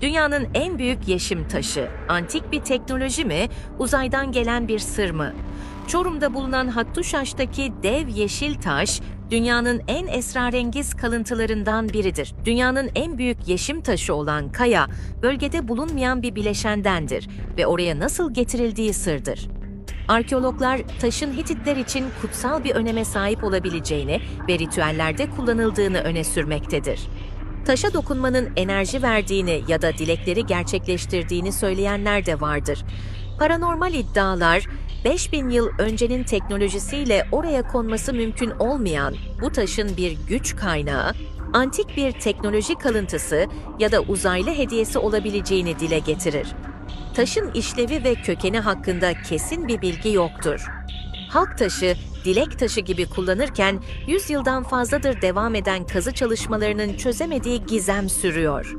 Dünyanın en büyük yeşim taşı, antik bir teknoloji mi, uzaydan gelen bir sır mı? Çorum'da bulunan Hattuşaş'taki dev yeşil taş, dünyanın en esrarengiz kalıntılarından biridir. Dünyanın en büyük yeşim taşı olan kaya, bölgede bulunmayan bir bileşendendir ve oraya nasıl getirildiği sırdır. Arkeologlar taşın Hititler için kutsal bir öneme sahip olabileceğini ve ritüellerde kullanıldığını öne sürmektedir. Taşa dokunmanın enerji verdiğini ya da dilekleri gerçekleştirdiğini söyleyenler de vardır. Paranormal iddialar, 5000 yıl öncenin teknolojisiyle oraya konması mümkün olmayan bu taşın bir güç kaynağı, antik bir teknoloji kalıntısı ya da uzaylı hediyesi olabileceğini dile getirir. Taşın işlevi ve kökeni hakkında kesin bir bilgi yoktur. Halk taşı, dilek taşı gibi kullanırken 100 yıldan fazladır devam eden kazı çalışmalarının çözemediği gizem sürüyor.